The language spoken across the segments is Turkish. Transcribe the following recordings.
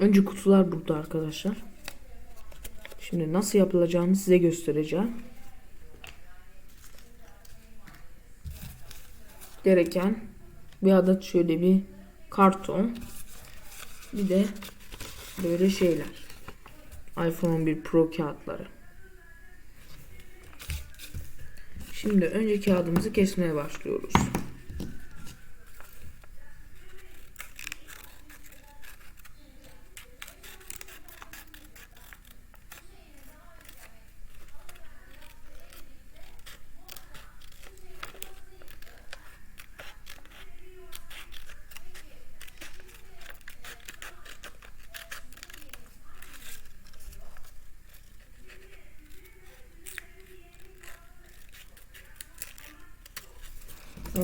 Önce kutular burada arkadaşlar. Şimdi nasıl yapılacağını size göstereceğim. Gereken bir adet şöyle bir karton. Bir de böyle şeyler. iPhone 11 Pro kağıtları. Şimdi önce kağıdımızı kesmeye başlıyoruz.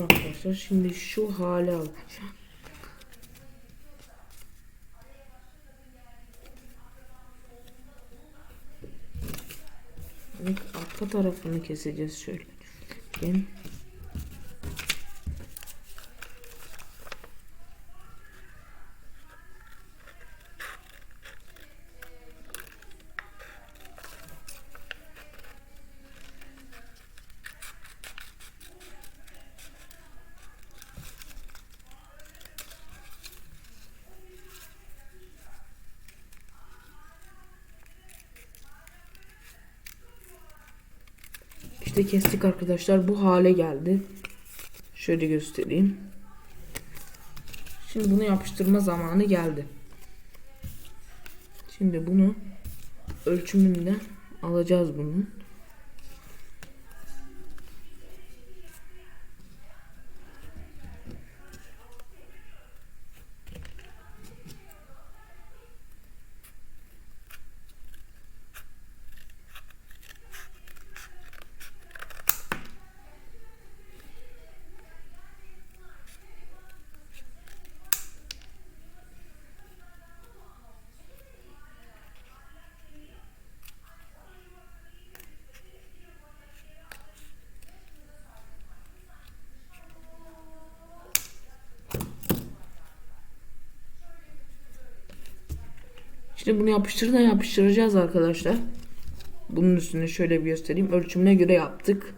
Arkadaşlar şimdi şu hale alacağım. Evet, arka tarafını keseceğiz şöyle. Ben İşte kestik arkadaşlar. Bu hale geldi. Şöyle göstereyim. Şimdi bunu yapıştırma zamanı geldi. Şimdi bunu ölçümünden alacağız bunun. İşte bunu yapıştırdan yapıştıracağız arkadaşlar. Bunun üstüne şöyle bir göstereyim. Ölçümüne göre yaptık.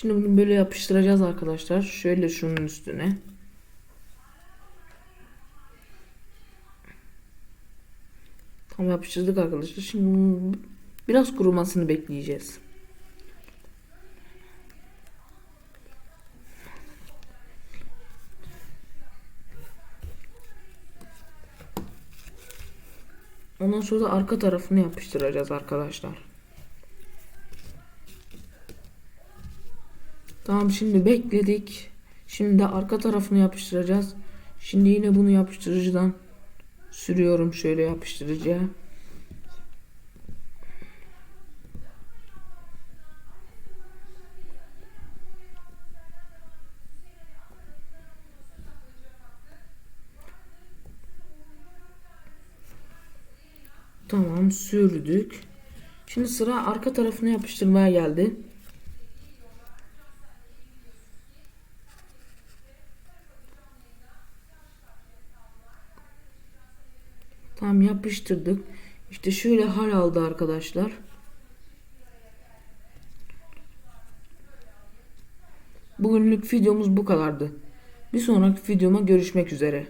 Şimdi bunu böyle yapıştıracağız arkadaşlar. Şöyle şunun üstüne. Tam yapıştırdık arkadaşlar. Şimdi biraz kurumasını bekleyeceğiz. Ondan sonra da arka tarafını yapıştıracağız arkadaşlar. Tamam şimdi bekledik. Şimdi de arka tarafını yapıştıracağız. Şimdi yine bunu yapıştırıcıdan sürüyorum şöyle yapıştırıcıya. Tamam sürdük. Şimdi sıra arka tarafını yapıştırmaya geldi. Tamam yapıştırdık. İşte şöyle hal aldı arkadaşlar. Bugünlük videomuz bu kadardı. Bir sonraki videoma görüşmek üzere.